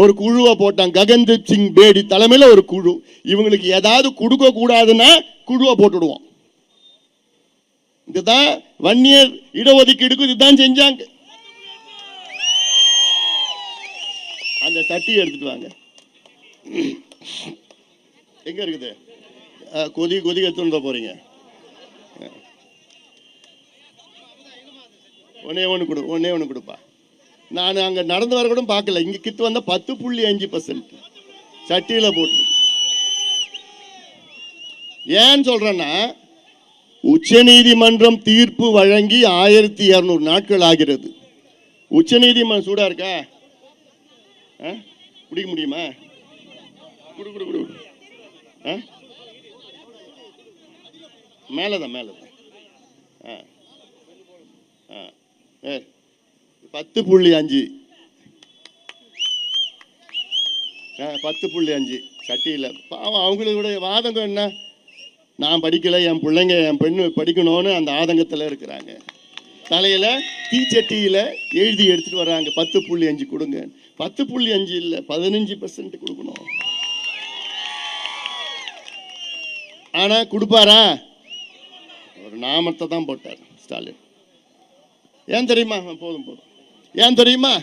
ஒரு குழுவை போட்டான். ககன்தீப் சிங் பேடி தலைமையில் ஒரு குழு. இவங்களுக்கு ஏதாவது கொடுக்க கூடாதுன்னா குழுவை போட்டுடுவோம். இதுதான் வன்னியர் இடஒதுக்கீடுக்கு இதுதான் செஞ்சாங்க. அந்த சட்டி எடுத்துட்டு வாங்க. எங்க இருக்குது? கொதி கொதி எடுத்துட்டு போறீங்க. ஒன்னே ஒன்று கொடு ஒன்னே ஒன்று கொடுப்பா. நான் அங்கே நடந்து வர கூட பார்க்கல. இங்கே கித்து வந்தால் பத்து புள்ளி அஞ்சு பர்சன்ட் சட்டியில் போட்டு. ஏன்னு சொல்கிறேன்னா உச்சநீதிமன்றம் தீர்ப்பு வழங்கி ஆயிரத்தி இரநூறு நாட்கள் ஆகிறது. உச்சநீதிமன்றம் சூடாக இருக்கா? ஆ? முடியுமா? குடு குடு குடு ஆ? மேலதான் மேலதான். ஆ. ஆ. ஏ பத்து புள்ளி அஞ்சு. ஆ பத்து புள்ளி அஞ்சு. சட்டியில். பாவம் அவங்களுடைய ஆதங்கம் என்ன? நான் படிக்கலை என் பிள்ளைங்க என் பெண்ணு படிக்கணும்னு அந்த ஆதங்கத்தில் இருக்கிறாங்க. தலையில் தீச்சட்டியில் எழுதி எடுத்துகிட்டு வர்றாங்க. பத்து புள்ளி அஞ்சு கொடுங்க. பத்து புள்ளி அஞ்சு இல்லை பதினஞ்சு பர்சன்ட் கொடுக்கணும். ஆனால் கொடுப்பாரா? ஒரு நாமத்தை தான் போட்டார் ஸ்டாலின். ஏன் தெரியுமா? போதும் போதும். ஏன் தெரியுமா